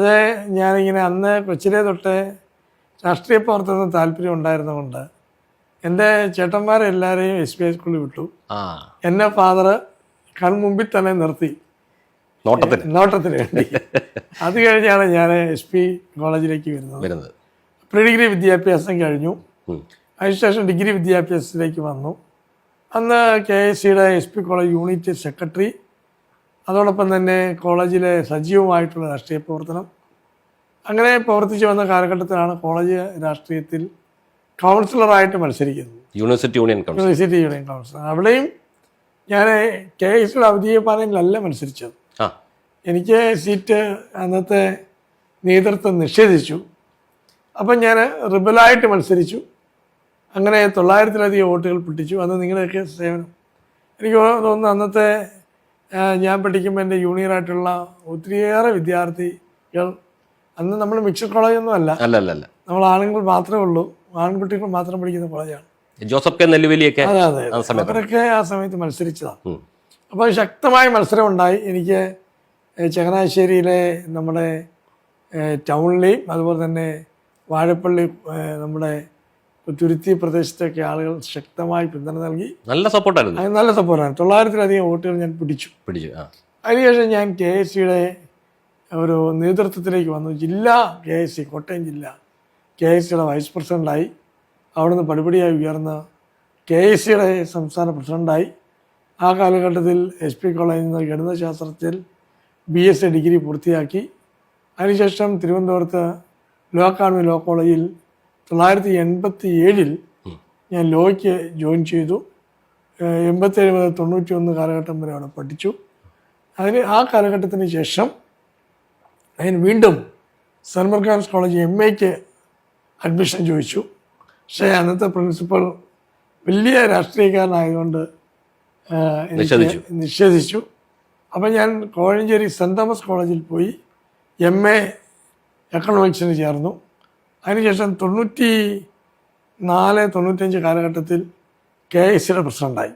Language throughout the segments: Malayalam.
അത് ഞാനിങ്ങനെ അന്ന് കൊച്ചിലെ തൊട്ട് രാഷ്ട്രീയ പ്രവർത്തനം താല്പര്യം ഉണ്ടായിരുന്നതുകൊണ്ട് എന്റെ ചേട്ടന്മാരെല്ലാവരെയും എസ് ബി ഐ സ്കൂളിൽ വിട്ടു. എന്നെ ഫാദർ കൺമുമ്പിൽ തന്നെ നിർത്തി. നോട്ടത്തിന്. നോട്ടത്തിന് വേണ്ടി. അത് കഴിഞ്ഞാണ് ഞാൻ എസ് പി കോളേജിലേക്ക് വരുന്നത്. പ്രീ ഡിഗ്രി വിദ്യാഭ്യാസം കഴിഞ്ഞു. അതിനുശേഷം ഡിഗ്രി വിദ്യാഭ്യാസത്തിലേക്ക് വന്നു. അന്ന് കെ എസ് സിയുടെ S P college unit secretary അതോടൊപ്പം തന്നെ കോളേജിലെ സജീവമായിട്ടുള്ള രാഷ്ട്രീയ പ്രവർത്തനം. അങ്ങനെ പ്രവർത്തിച്ചു വന്ന കാലഘട്ടത്തിലാണ് കോളേജ് രാഷ്ട്രീയത്തിൽ കൗൺസിലറായിട്ട് മത്സരിക്കുന്നത്. University union council. University union councillor അവിടെയും ഞാൻ കെ എസ് ഔദ്യോഗിക പാനലിലല്ല മത്സരിച്ചത്. എനിക്ക് സീറ്റ് അന്നത്തെ നേതൃത്വം നിഷേധിച്ചു. അപ്പം ഞാൻ റിബലായിട്ട് മത്സരിച്ചു. അങ്ങനെ തൊള്ളായിരത്തിലധികം വോട്ടുകൾ പിടിച്ചു അന്ന് നിങ്ങളുടെയൊക്കെ സേവനം. എനിക്ക് തോന്നുന്നു അന്നത്തെ ഞാൻ പഠിക്കുമ്പോൾ എന്റെ ആയിട്ടുള്ള ഒത്തിരിയേറെ വിദ്യാർത്ഥികൾ അന്ന് നമ്മൾ മിക്സഡ് കോളേജൊന്നും അല്ല. അല്ല നമ്മൾ ആണുങ്ങൾ മാത്രമേ ഉള്ളൂ. ആൺകുട്ടികൾ മാത്രം പഠിക്കുന്ന കോളേജാണ് ജോസഫ് കെ നെല്ലുവേലിയൊക്കെ അതെ അതെ അവരൊക്കെ ആ സമയത്ത് മത്സരിച്ചതാണ്. അപ്പോൾ ശക്തമായ മത്സരം ഉണ്ടായി. എനിക്ക് ചങ്ങനാശ്ശേരിയിലെ നമ്മുടെ ടൗണിലെയും അതുപോലെ തന്നെ വാഴപ്പള്ളി നമ്മുടെ തുരുത്തി പ്രദേശത്തൊക്കെ ആളുകൾ ശക്തമായി പിന്തുണ നൽകി. നല്ല സപ്പോർട്ടായിരുന്നു. നല്ല സപ്പോർട്ടാണ്. തൊള്ളായിരത്തിലധികം വോട്ടുകൾ ഞാൻ പിടിച്ചു. പിടിച്ചു അതിനുശേഷം ഞാൻ കെ എസ് സിയുടെ ഒരു നേതൃത്വത്തിലേക്ക് വന്നു. ജില്ലാ കെ എസ് സി കോട്ടയം ജില്ല കെ എസ് സിയുടെ വൈസ് പ്രസിഡന്റായി അവിടുന്ന് പടിപടിയായി ഉയർന്ന് കെ എസ് സിയുടെ സംസ്ഥാന പ്രസിഡന്റായി ആ കാലഘട്ടത്തിൽ എസ് പി കോളേജിൽ നിന്ന് ഗണിതശാസ്ത്രത്തിൽ ബി എസ് സി ഡിഗ്രി പൂർത്തിയാക്കി. അതിനുശേഷം തിരുവനന്തപുരത്ത് ലോ അക്കാഡമി ലോ കോളേജിൽ തൊള്ളായിരത്തി എൺപത്തി ഏഴിൽ ഞാൻ ലോയ്ക്ക് ജോയിൻ ചെയ്തു. എൺപത്തേഴ് മുതൽ തൊണ്ണൂറ്റി ഒന്ന് കാലഘട്ടം വരെ അവിടെ പഠിച്ചു. അതിന് ആ കാലഘട്ടത്തിന് ശേഷം അതിന് വീണ്ടും സെന്റ് മർക്കാൻസ് കോളേജ് എം എക്ക് അഡ്മിഷൻ ചോദിച്ചു. പക്ഷേ അന്നത്തെ പ്രിൻസിപ്പൾ വലിയ രാഷ്ട്രീയക്കാരനായതുകൊണ്ട് എനിക്ക്. നിഷേധിച്ചു. അപ്പം ഞാൻ കോഴഞ്ചേരി സെന്റ് തോമസ് കോളേജിൽ പോയി എം എ എക്കണോമിക്സിന് ചേർന്നു. അതിനുശേഷം തൊണ്ണൂറ്റി നാല് തൊണ്ണൂറ്റഞ്ച് കാലഘട്ടത്തിൽ കെ എസ് സിയുടെ പ്രസിഡന്റായി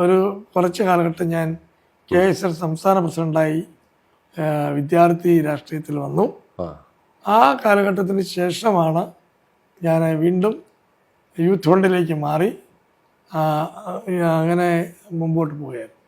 ഒരു കുറച്ച് കാലഘട്ടം ഞാൻ കെ എസ് സിയുടെ സംസ്ഥാന പ്രസിഡന്റായി വിദ്യാർത്ഥി രാഷ്ട്രീയത്തിൽ വന്നു. ആ. കാലഘട്ടത്തിന് ശേഷമാണ് ഞാൻ വീണ്ടും യൂത്ത് ഫണ്ടിലേക്ക് മാറി അങ്ങനെ മുമ്പോട്ട് പോവുകയായിരുന്നു.